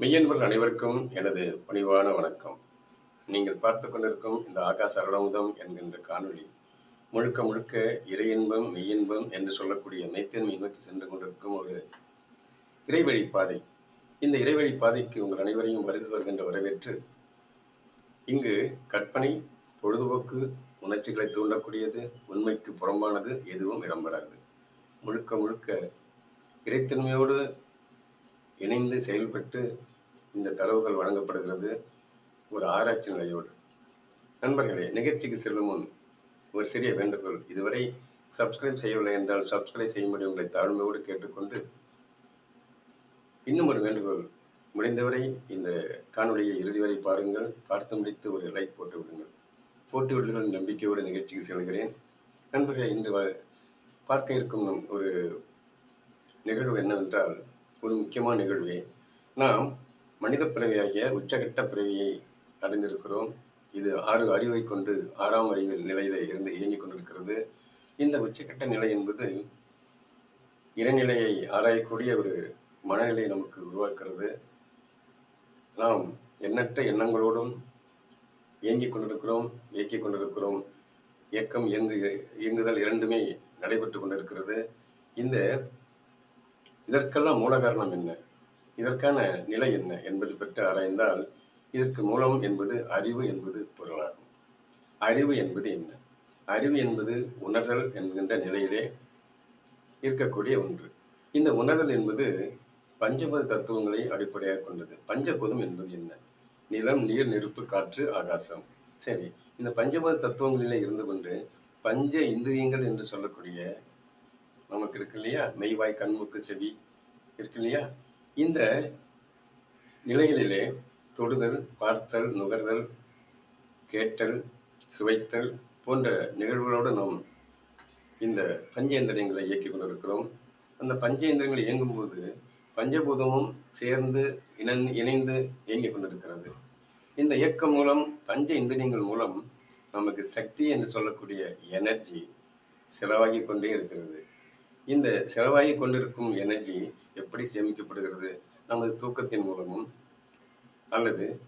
மெய்யன்பர்கள் அனைவருக்கும் எனது பணிவான வணக்கம். நீங்கள் பார்த்து கொண்டிருக்கும் இந்த ஆகாச அருளமுதம் என்கின்ற காணொளி முழுக்க முழுக்க இறையின்பம் மெய்யின்பம் என்று சொல்லக்கூடிய மெய்த்தன்மை நோக்கி சென்று கொண்டிருக்கும் ஒரு இறைவழி பாதை. இந்த இறைவழி பாதைக்கு உங்கள் அனைவரையும் வருக வருகின்ற வரவேற்று இங்கு கற்பனை பொழுதுபோக்கு உணர்ச்சிகளை தூண்டக்கூடியது உண்மைக்கு புறம்பானது எதுவும் இடம்பெறாது. முழுக்க முழுக்க இறைத்தன்மையோடு இணைந்து செயல்பட்டு இந்த தரவுகள் வழங்கப்படுகிறது. ஒரு ஆராய்ச்சி நிலையோடு. நண்பர்களே நிகழ்ச்சிக்கு செல்லும் முன் ஒரு சிறிய வேண்டுகோள். இதுவரை சப்ஸ்கிரைப் செய்யவில்லை என்றால் சப்ஸ்கிரைப் செய்யும்படி உங்களை தாழ்மையோடு கேட்டுக்கொண்டு இன்னும் ஒரு வேண்டுகோள். முடிந்தவரை இந்த காணொலியை இறுதி வரை பாருங்கள். பார்த்து முடித்து ஒரு லைக் போட்டு விடுங்கள். போட்டு விடுங்கள் நம்பிக்கையோடு நிகழ்ச்சிக்கு செல்கிறேன். நண்பர்களே இன்று வ- பார்க்க இருக்கும் ஒரு நிகழ்வு என்னவென்றால் ஒரு முக்கியமான நிகழ்வே. நாம் மனித பிறவியாகிய உச்சகட்ட பிறவியை அடைந்திருக்கிறோம். இது ஆறு அறிவை கொண்டு ஆறாம் அறிவில் நிலையில இருந்து இயங்கிக் கொண்டிருக்கிறது. இந்த உச்சகட்ட நிலை என்பது இறைநிலையை ஆராயக்கூடிய ஒரு மனநிலை நமக்கு உருவாக்குறது நாம் எண்ணற்ற எண்ணங்களோடும் இயங்கிக் கொண்டிருக்கிறோம் இயக்கிக் கொண்டிருக்கிறோம். இயக்கம் இயங்கு இயங்குதல் இரண்டுமே நடைபெற்றுக் கொண்டிருக்கிறது. இந்த இதற்கெல்லாம் மூல காரணம் என்ன? இதற்கான நிலை என்ன என்பது பற்றி ஆராய்ந்தால் இதற்கு மூலம் என்பது அறிவு என்பது பொருளாகும். அறிவு என்பது என்ன? அறிவு என்பது உணர்தல் என்கின்ற நிலையிலே இருக்கக்கூடிய ஒன்று. இந்த உணர்தல் என்பது பஞ்சபத தத்துவங்களை அடிப்படையாக கொண்டது. பஞ்சபதம் என்பது என்ன? நிலம் நீர் நெருப்பு காற்று ஆகாசம். சரி இந்த பஞ்சபத தத்துவங்களிலே இருந்து கொண்டு பஞ்ச இந்திரியங்கள் என்று சொல்லக்கூடிய நமக்கு இருக்கு இல்லையா? மெய்வாய் கண்முக்கு செவி இருக்கு இல்லையா? இந்த நிலைகளிலே தொடுதல் பார்த்தல் நுகர்தல் கேட்டல் சுவைத்தல் போன்ற நிகழ்வுகளோடு நாம் இந்த பஞ்சேந்திரியங்களை இயக்கிக் கொண்டிருக்கிறோம். அந்த பஞ்சேந்திரியங்கள் இயங்கும்போது பஞ்சபூதமும் சேர்ந்து இணை இணைந்து இயங்கிக் கொண்டிருக்கிறது. இந்த இயக்கம் மூலம் பஞ்ச இந்திரியங்கள் மூலம் நமக்கு சக்தி என்று சொல்லக்கூடிய எனர்ஜி செலவாகி கொண்டே இருக்கிறது. இந்த செலவாகி கொண்டிருக்கும் எனர்ஜி எப்படி சேமிக்கப்படுகிறது? நமது தூக்கத்தின் மூலமும் அல்லது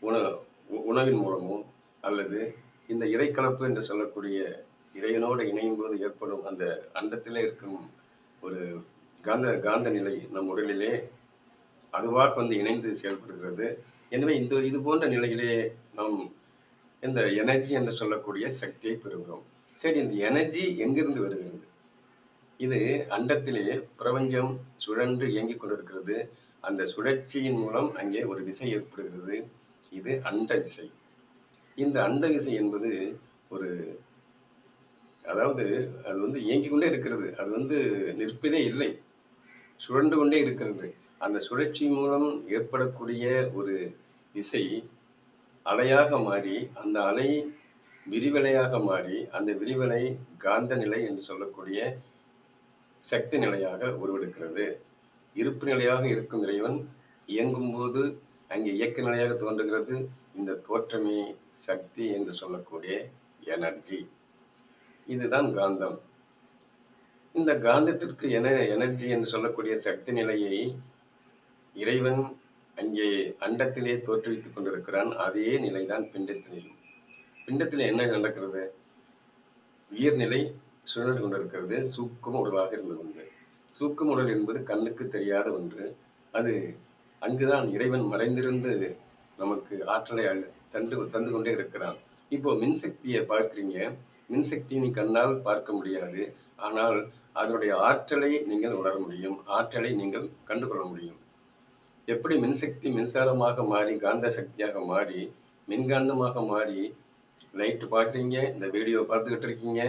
உண உ- உணவின் மூலமோ அல்லது இந்த இறைக்கலப்பு என்று சொல்லக்கூடிய இறைவனோடு இணையும் போது ஏற்படும் அந்த அண்டத்திலே இருக்கும் ஒரு காந்த காந்த நிலை நம் உடலிலே அதுவாக வந்து இணைந்து செயல்படுகிறது. எனவே இந்த இது போன்ற நிலையிலே நாம் இந்த எனர்ஜி என்று சொல்லக்கூடிய சக்தியை பெறுகிறோம். சரி இந்த எனர்ஜி எங்கிருந்து வருகிறது? இது அண்டத்திலே பிரபஞ்சம் சுழன்று இயங்கிக் கொண்டிருக்கிறது. அந்த சுழற்சியின் மூலம் அங்கே ஒரு விசை ஏற்படுகிறது. இது அண்ட விசை இந்த அண்ட விசை என்பது ஒரு அதாவது அது வந்து இயங்கிக் கொண்டே இருக்கிறது. அது வந்து நிற்பதே இல்லை. சுழன்று கொண்டே இருக்கிறது. அந்த சுழற்சி மூலம் ஏற்படக்கூடிய ஒரு விசை அலையாக மாறி அந்த அலை விரிவலையாக மாறி அந்த விரிவலை காந்த நிலை என்று சொல்லக்கூடிய சக்தி நிலையாக உருவெடுக்கிறது. இருப்பு நிலையாக இருக்கும் இறைவன் இயங்கும் போது அங்கே இயக்க நிலையாக தோன்றுகிறது. இந்த தோற்றமே சக்தி என்று சொல்லக்கூடிய எனர்ஜி. இதுதான் காந்தம். இந்த காந்தத்திற்கு என எனர்ஜி என்று சொல்லக்கூடிய சக்தி நிலையை இறைவன் அங்கே அண்டத்திலே தோற்றுவித்துக் கொண்டிருக்கிறான். அதே நிலைதான் பிண்டத்திலேயும். பிண்டத்தில் என்ன நடக்கிறது? உயிர்நிலை சுழன்று கொண்டிருக்கிறது சூக்கும் உடலாக இருந்து கொண்டு சூக்கும் உடல் என்பது கண்ணுக்கு தெரியாத ஒன்று. அது அங்குதான் இறைவன் மறைந்திருந்து நமக்கு ஆற்றலை தந்து தந்து கொண்டே இருக்கிறான். இப்போ மின்சக்தியை பார்க்குறீங்க. மின்சக்தியை நீ கண்ணால் பார்க்க முடியாது. ஆனால் அதனுடைய ஆற்றலை நீங்கள் உணர முடியும். ஆற்றலை நீங்கள் கண்டுகொள்ள முடியும். எப்படி மின்சக்தி மின்சாரமாக மாறி காந்த சக்தியாக மாறி மின்காந்தமாக மாறி லைட் பார்க்குறீங்க இந்த வீடியோ பார்த்துக்கிட்டு இருக்கீங்க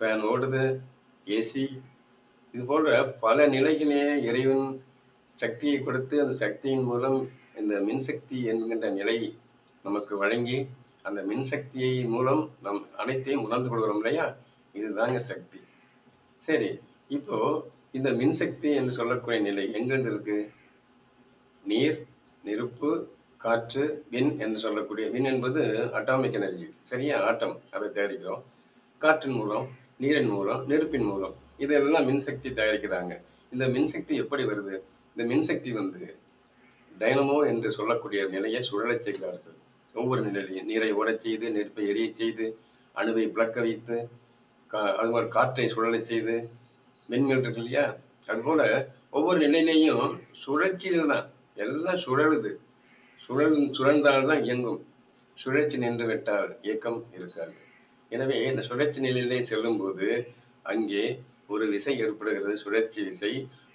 ஃபேன் ஓடுது ஏசி இது போன்ற பல நிலைகளே இறைவன் சக்தியை கொடுத்து அந்த சக்தியின் மூலம் இந்த மின்சக்தி என்கின்ற நிலை நமக்கு வழங்கி அந்த மின்சக்தியை மூலம் நம் அனைத்தையும் உணர்ந்து கொள்கிறோம் இல்லையா? இதுதாங்க சக்தி. சரி இப்போ இந்த மின்சக்தி என்று சொல்லக்கூடிய நிலை எங்கிருந்து இருக்கு? நீர் நெருப்பு காற்று வின் என்று சொல்லக்கூடிய வின் என்பது அட்டாமிக் எனர்ஜி சரியா? ஆட்டம். அதை தயாரிக்கிறோம் காற்றின் மூலம் நீரின் மூலம் நெருப்பின் மூலம். இதெல்லாம் மின்சக்தி தயாரிக்கிறாங்க. இந்த மின்சக்தி எப்படி வருது? இந்த மின்சக்தி வந்து டைனமோ என்று சொல்லக்கூடிய நிலையை சுழலச் செய்கிறார்கள். ஒவ்வொரு நிலையிலையும் நீரை ஓடச் செய்து நெருப்பை எரிய செய்து அணுவை பிளக்க வைத்து கா அது மாதிரி காற்றை சுழலச் செய்து மின்கள் இருக்கு இல்லையா? அதுபோல ஒவ்வொரு நிலையிலையும் சுழற்சியில் தான். எல்லாம் சுழலுது. சுழல் சுழன்றால்தான் இயங்கும். சுழற்சி நின்று விட்டால் இயக்கம் இருக்காது. எனவே இந்த சுழற்சி நிலையிலே செல்லும்போது அங்கே ஒரு விசை ஏற்படுகிறது. சுழற்சி விசை.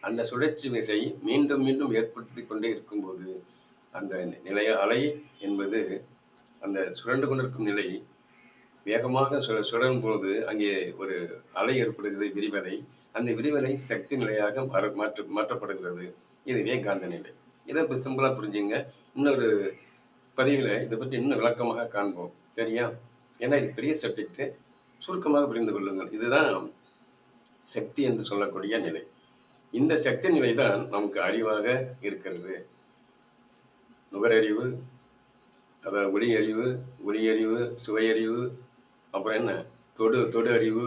அந்த சுழற்சி விசை மீண்டும் மீண்டும் ஏற்படுத்தி கொண்டே இருக்கும்போது அந்த நிலைய அலை என்பது அந்த சுழன்று கொண்டிருக்கும் நிலை வேகமாக சு சுழலும் பொழுது அங்கே ஒரு அலை ஏற்படுகிறது விரிவலை. அந்த விரிவலை சக்தி நிலையாக மாற மாற்ற மாற்றப்படுகிறது. இதுவே காந்த நிலை. இதை இப்போ சிம்பிளாக புரிஞ்சுங்க. இன்னொரு பதிவில் இதை பற்றி இன்னும் விளக்கமாக காண்போம். சரியா? ஏன்னா இது பெரிய சப்ஜெக்ட் சுருக்கமாக புரிந்து கொள்ளுங்கள். இதுதான் சக்தி என்று சொல்லக்கூடிய நிலை. இந்த சக்தி நிலை தான் நமக்கு அறிவாக இருக்கிறது. நுகரறிவு அதாவது ஒளி அறிவு ஒளி அறிவு சுவையறிவு அப்புறம் என்ன? தொடு தொடு அறிவு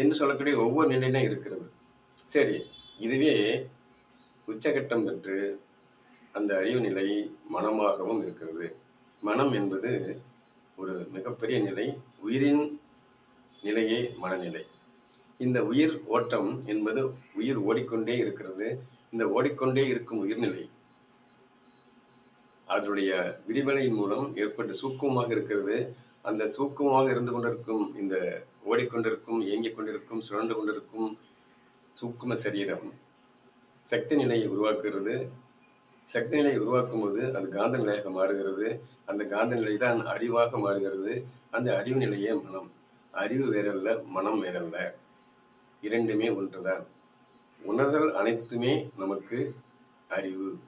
என்று சொல்லக்கூடிய ஒவ்வொரு நிலையிலும் இருக்கிறது. சரி இதுவே உச்சகட்டம் பெற்று அந்த அறிவு நிலை மனமாகவும் இருக்கிறது. மனம் என்பது ஒரு மிகப்பெரிய நிலை உயிரின் நிலையே மனநிலை. இந்த உயிர் ஓட்டம் என்பது உயிர் ஓடிக்கொண்டே இருக்கிறது. இந்த ஓடிக்கொண்டே இருக்கும் உயிர்நிலை அதனுடைய விரிவலையின் மூலம் ஏற்பட்டு சூக்கமாக இருக்கிறது. அந்த சூக்கமாக இருந்து கொண்டிருக்கும் இந்த ஓடிக்கொண்டிருக்கும் இயங்கிக் கொண்டிருக்கும் சுழன்று கொண்டிருக்கும் சூக்கும சரீரம் சக்தி நிலையை உருவாக்குகிறது. சக்தி நிலையை உருவாக்கும் போது அது காந்த நிலையாக மாறுகிறது. அந்த காந்த நிலை தான் அறிவாக மாறுகிறது. அந்த அறிவு நிலையே மனம். அறிவு வேறல்ல மனம் வேறல்ல. இரண்டுமே ஒன்றுதான். உணர்தல் அனைத்துமே நமக்கு அறிவு.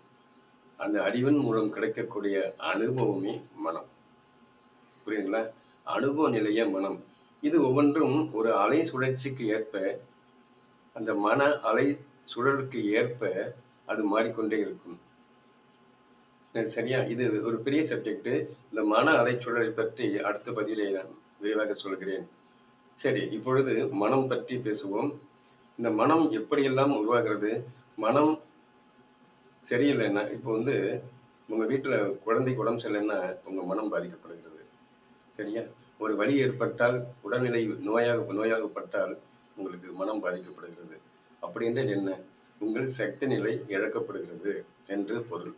அந்த அறிவின் மூலம் கிடைக்கக்கூடிய அனுபவமே மனம். புரியுதுங்களா? அனுபவ நிலைய மனம். இது ஒவ்வொன்றும் ஒரு அலை சுழற்சிக்கு ஏற்ப அந்த மன அலை சுழலுக்கு ஏற்ப அது மாறிக்கொண்டே இருக்கும். சரியா? இது ஒரு பெரிய சப்ஜெக்ட் இந்த மன அலைச்சூழலை பற்றி அடுத்த பதிலை நான் விரிவாக சொல்கிறேன். சரி இப்பொழுது மனம் பற்றி பேசுவோம். இந்த மனம் எப்படியெல்லாம் உருவாகிறது? மனம் சரியில்லைன்னா இப்போ வந்து உங்க வீட்டுல குழந்தைக்கு உடம்பு சரியில்லைன்னா உங்க மனம் பாதிக்கப்படுகிறது. சரியா? ஒரு வலி ஏற்பட்டால் உடல்நிலை நோயாக நோயாகப்பட்டால் உங்களுக்கு மனம் பாதிக்கப்படுகிறது. அப்படி என்ன? உங்கள் சக்தி நிலை இழக்கப்படுகிறது என்று பொருள்.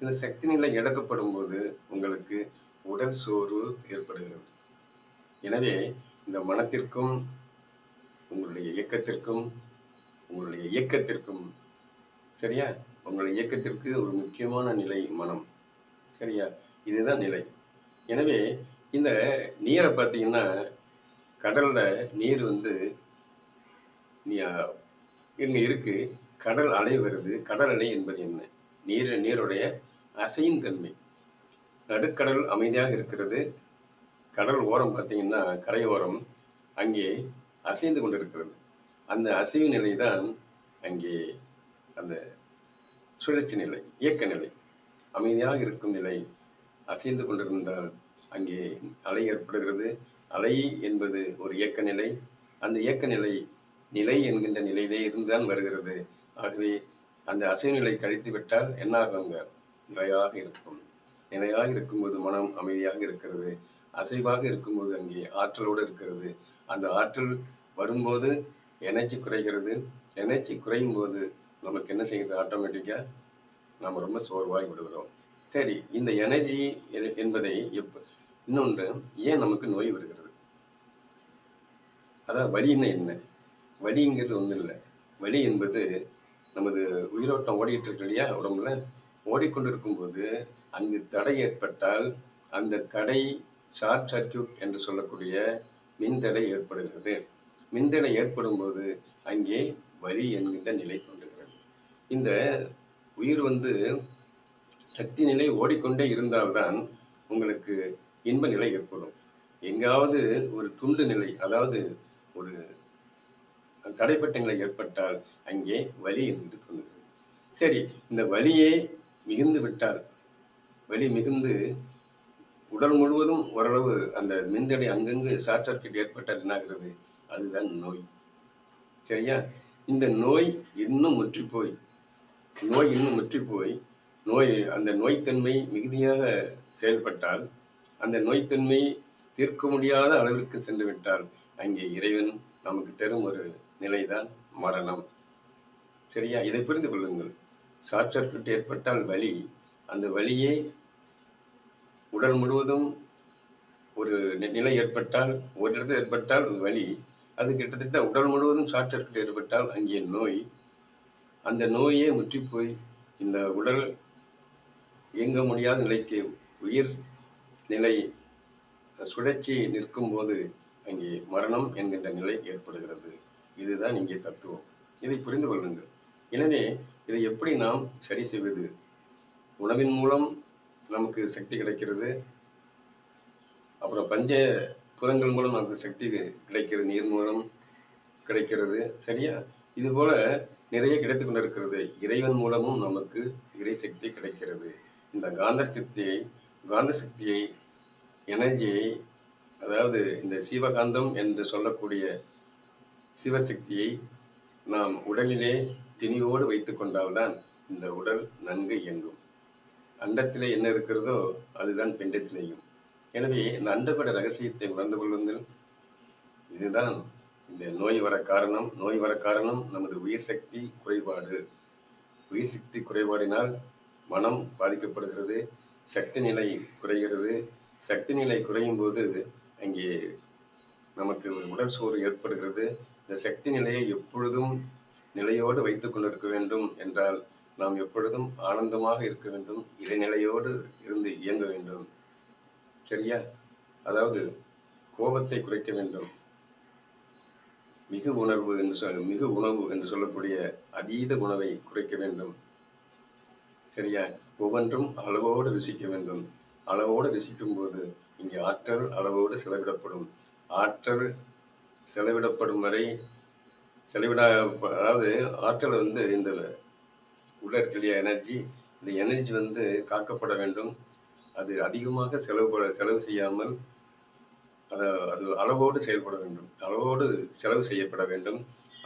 இந்த சக்தி நிலை இழக்கப்படும் போது உங்களுக்கு உடல் சோர்வு ஏற்படுகிறது. எனவே இந்த மனத்திற்கும் உங்களுடைய இயக்கத்திற்கும் உங்களுடைய இயக்கத்திற்கும் சரியா? உங்களுடைய இயக்கத்திற்கு ஒரு முக்கியமான நிலை மனம் சரியா? இதுதான் நிலை. எனவே இந்த நீரை பார்த்தீங்கன்னா கடல்ல நீர் வந்து நீ- இங்க இருக்கு கடல் அலை வருது. கடல் அலை என்பது என்ன? நீர் நீருடைய அசையும் தன்மை. நடுக்கடல் அமைதியாக இருக்கிறது. கடல் ஓரம் பார்த்தீங்கன்னா கரையோரம் அங்கே அசைந்து கொண்டிருக்கிறது. அந்த அசைவு நிலை தான் அங்கே அந்த சுழற்சி நிலை இயக்க நிலை. அமைதியாக இருக்கும் நிலை அசைந்து கொண்டிருந்தால் அங்கே அலை ஏற்படுகிறது. அலை என்பது ஒரு இயக்க நிலை. அந்த இயக்க நிலை நிலை என்கின்ற நிலையிலே இருந்துதான் வருகிறது. ஆகவே அந்த அசைவு நிலை கழித்து விட்டால் என்ன ஆகுங்க? நிலையாக இருக்கும். நிலையாக இருக்கும்போது மனம் அமைதியாக இருக்கிறது. அசைவாக இருக்கும்போது அங்கே ஆற்றலோடு இருக்கிறது. அந்த ஆற்றல் வரும்போது எனர்ஜி குறைகிறது. எனர்ஜி குறையும் போது நமக்கு என்ன செய்யறது ஆட்டோமேட்டிக்காக நம்ம ரொம்ப சோர்வாகி விடுகிறோம். சரி இந்த எனர்ஜி என்பதை எப்ப இன்னொன்று ஏன் நமக்கு நோய் வருகிறது? அதாவது வலின்னா என்ன வலிங்கிறது ஒண்ணும் இல்லை வலி என்பது நமது உயிரோட்டம் ஓடிட்டு இருக்கு இல்லையா? உடம்புல? ஓடிக்கொண்டிருக்கும் போது அங்கு தடை ஏற்பட்டால் அந்த தடை ஷார்ட் சர்க்யூட் என்று சொல்லக்கூடிய மின்தடை ஏற்படுகிறது. மின்தடை ஏற்படும் போது அங்கே வலி என்கின்ற நிலை தோன்றுகிறது. இந்த உயிர் வந்து சக்தி நிலை ஓடிக்கொண்டே இருந்தால்தான் உங்களுக்கு இன்ப நிலை ஏற்படும். எங்காவது ஒரு துண்டு நிலை அதாவது ஒரு தடைப்பட்ட நிலை ஏற்பட்டால் அங்கே வலி என்று தோன்றுகிறது. சரி இந்த வலியே மிகுந்து விட்டால் வலி மிகுந்து உடல் முழுவதும் ஓரளவு அந்த மின்தடை அங்கங்கு ஷார்ட் சர்க்கியூட் ஏற்பட்டால் என்னாகிறது? அதுதான் நோய். சரியா? இந்த நோய் இன்னும் முற்றி போய் நோய் இன்னும் முற்றி போய் நோய் அந்த நோய்த்தன்மை மிகுதியாக செயல்பட்டால் அந்த நோய்த்தன்மை தீர்க்க முடியாத அளவிற்கு சென்று விட்டால் அங்கே இறைவன் நமக்கு தரும் ஒரு நிலைதான் மரணம். சரியா? இதை புரிந்து கொள்ளுங்கள். ஷார்ட் சர்க்கியூட் ஏற்பட்டால் வலி. அந்த வலியே உடல் முழுவதும் ஒரு நிலை ஏற்பட்டால் ஒரு இடத்துல ஏற்பட்டால் ஒரு வலி. அது கிட்டத்தட்ட உடல் முழுவதும் ஷார்ட் சர்க்கியூட் ஏற்பட்டால் அங்கே நோய். அந்த நோயே முற்றி போய் இந்த உடல் இயங்க முடியாத நிலைக்கு உயிர் நிலை சுழற்சி நிற்கும் போது அங்கே மரணம் என்கின்ற நிலை ஏற்படுகிறது. இதுதான் இங்கே தத்துவம். இதை புரிந்து கொள்ளுங்கள். எனவே இதை எப்படி நாம் சரி செய்வது? உணவின் மூலம் நமக்கு சக்தி கிடைக்கிறது. அப்புறம் பஞ்ச புலங்கள் மூலம் நமக்கு சக்தி கிடைக்கிறது. நீர் மூலம் கிடைக்கிறது. சரியா? இது போல நிறைய கிடைத்து கொண்டிருக்கிறது. இறைவன் மூலமும் நமக்கு இறை சக்தி கிடைக்கிறது. இந்த காந்த சக்தியை காந்த சக்தியை எனர்ஜியை அதாவது இந்த சிவகாந்தம் என்று சொல்லக்கூடிய சிவசக்தியை நாம் உடலிலே திணிவோடு வைத்துக் கொண்டால்தான் இந்த உடல் நன்கு இயங்கும். அண்டத்திலே என்ன இருக்கிறதோ அதுதான் பிண்டத்திலேயும். எனவே இந்த அண்டப்பட ரகசியத்தை உணர்ந்து கொள்வதில் இதுதான் இந்த நோய் வர காரணம். நோய் வர காரணம் நமது உயிர் சக்தி குறைபாடு. உயிர் சக்தி குறைபாடினால் மனம் பாதிக்கப்படுகிறது சக்தி நிலை குறைகிறது. சக்தி நிலை குறையும் போது அங்கே நமக்கு உடல் சோறு ஏற்படுகிறது. இந்த சக்தி நிலையை எப்பொழுதும் நிலையோடு வைத்துக் கொண்டிருக்க வேண்டும் என்றால் நாம் எப்பொழுதும் ஆனந்தமாக இருக்க வேண்டும் இறைநிலையோடு இருந்து இயங்க வேண்டும். சரியா? அதாவது கோபத்தை குறைக்க வேண்டும். மிகு உணர்வு என்று சொல் மிகு உணவு என்று சொல்லக்கூடிய அதீத உணவை குறைக்க வேண்டும். சரியா? ஒவ்வொன்றும் அளவோடு ருசிக்க வேண்டும். அளவோடு ருசிக்கும் போது இங்கே ஆற்றல் அளவோடு செலவிடப்படும். ஆற்றல் செலவிடப்படும் வரை செலவிட அதாவது ஆற்றல் வந்து இந்த உள்ள எனர்ஜி இந்த எனர்ஜி வந்து காக்கப்பட வேண்டும். அது அதிகமாக செலவு செலவு செய்யாமல் அதை அது அளவோடு செயல்பட வேண்டும். அளவோடு செலவு செய்யப்பட வேண்டும்.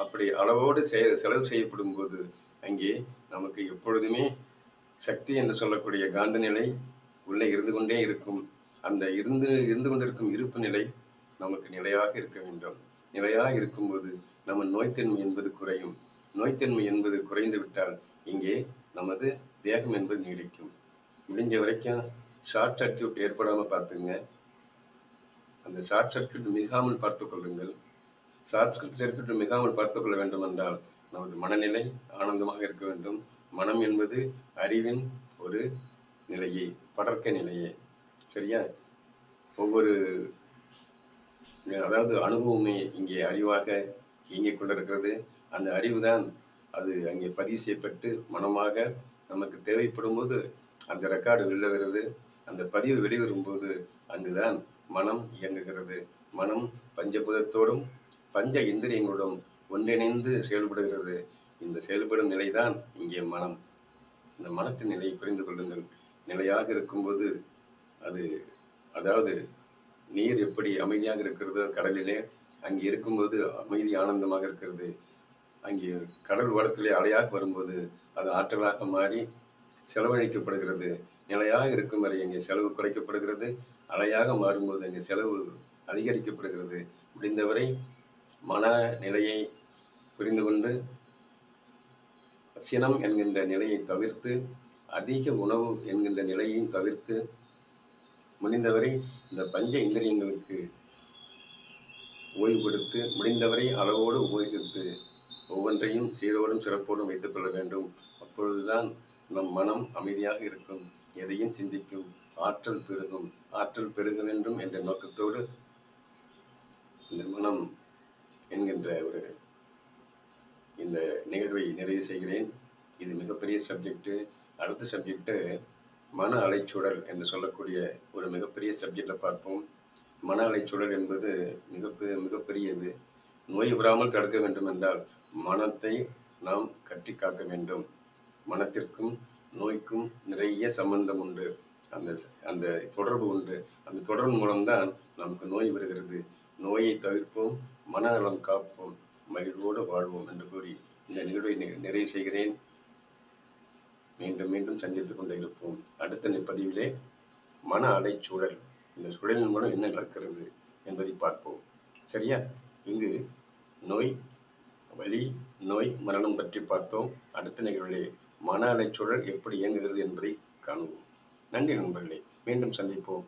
அப்படி அளவோடு செய செலவு செய்யப்படும் போது அங்கே நமக்கு எப்பொழுதுமே சக்தி என்று சொல்லக்கூடிய காந்த நிலை உள்ளே இருந்து கொண்டே இருக்கும். அந்த இருந்து இருந்து கொண்டிருக்கும் இருப்பு நிலை நமக்கு நிலையாக இருக்க வேண்டும். நிலையாக இருக்கும்போது நம்ம நோய்த்தன்மை என்பது குறையும். நோய்த்தன்மை என்பது குறைந்து விட்டால் இங்கே நமது தேகம் என்பது நீடிக்கும். முடிஞ்ச வரைக்கும் ஷார்ட் சர்க்கியூட் ஏற்படாம பார்த்துங்க. அந்த ஷார்ட் சர்க்கியூட் மிகாமல் பார்த்துக் கொள்ளுங்கள். ஷார்ட் சர்க்கியூட் மிகாமல் பார்த்துக் கொள்ள வேண்டும் என்றால் நமது மனநிலை ஆனந்தமாக இருக்க வேண்டும். மனம் என்பது அறிவின் ஒரு நிலையே படர்க்க நிலையே. சரியா? ஒவ்வொரு அதாவது அனுபவமே இங்கே அறிவாக இயங்கிக் கொண்டிருக்கிறது அந்த அறிவு தான் அது அங்கே பதிவு செய்யப்பட்டு மனமாக நமக்கு தேவைப்படும் போது அந்த ரெக்கார்டு வெளில வருது அந்த பதிவு வெளிவரும்போது அங்குதான் மனம் இயங்குகிறது. மனம் பஞ்சபுதத்தோடும் பஞ்ச இந்திரியங்களோடும் ஒன்றிணைந்து செயல்படுகிறது. இந்த செயல்படும் நிலைதான் இங்கே மனம். இந்த மனத்தின் நிலையை புரிந்து கொள்ளுங்கள். நிலையாக இருக்கும்போது அது அதாவது நீர் எப்படி அமைதியாக இருக்கிறதோ கடலிலே அங்கே இருக்கும்போது அமைதி ஆனந்தமாக இருக்கிறது. அங்கே கடல் ஓரத்திலே அலையாக வரும்போது அது ஆற்றலாக மாறி செலவழிக்கப்படுகிறது. நிலையாக இருக்கும் வரை இங்கே செலவு குறைக்கப்படுகிறது. அலையாக மாறும்போது அங்கே செலவு அதிகரிக்கப்படுகிறது. முடிந்தவரை மன நிலையை புரிந்து கொண்டு சினம் என்கின்ற நிலையை தவிர்த்து அதிக உணவு என்கின்ற நிலையையும் தவிர்த்து முடிந்தவரை இந்த பஞ்ச இந்திரியங்களுக்கு ஓய்வு கொடுத்து முடிந்தவரை அளவோடு உபயோகித்து ஒவ்வொன்றையும் சீரோடும் சிறப்போடும் வைத்துக் கொள்ள வேண்டும். அப்பொழுதுதான் நம் மனம் அமைதியாக இருக்கும். எதையும் சிந்திக்கும். ஆற்றல் பெருகும். ஆற்றல் பெருக வேண்டும் என்ற நோக்கத்தோடு இந்த மனம் என்கின்ற ஒரு இந்த நிகழ்வை நிறைவு செய்கிறேன். இது மிகப்பெரிய சப்ஜெக்ட் அடுத்த சப்ஜெக்ட்டு மன அலைச்சூழல் என்று சொல்லக்கூடிய ஒரு மிகப்பெரிய சப்ஜெக்டை பார்ப்போம். மன அலைச்சூழல் என்பது மிகப்பெரிய மிகப்பெரியது. நோய் வராமல் தடுக்க வேண்டும் என்றால் மனத்தை நாம் கட்டி காக்க வேண்டும். மனத்திற்கும் நோய்க்கும் நிறைய சம்பந்தம் உண்டு. அந்த அந்த தொடர்பு உண்டு. அந்த தொடர்பு மூலம்தான் நமக்கு நோய் வருகிறது. நோயை தவிர்ப்போம் மனநலம் காப்போம் மகிழ்வோடு வாழ்வோம் என்று கூறி இந்த நிகழ்வை நிறைவு செய்கிறேன். மீண்டும் மீண்டும் சந்தித்துக் கொண்டே இருப்போம். அடுத்த பதிவிலே மன அலைச்சூழல் இந்த சூழலின் மூலம் என்ன நடக்கிறது என்பதை பார்ப்போம். சரியா? இங்கு நோய் வலி நோய் மரணம் பற்றி பார்த்தோம். அடுத்த நிகழ்விலே மன அலைச்சூழல் எப்படி இயங்குகிறது என்பதை காணுவோம். நன்றி நண்பர்களே மீண்டும் சந்திப்போம்.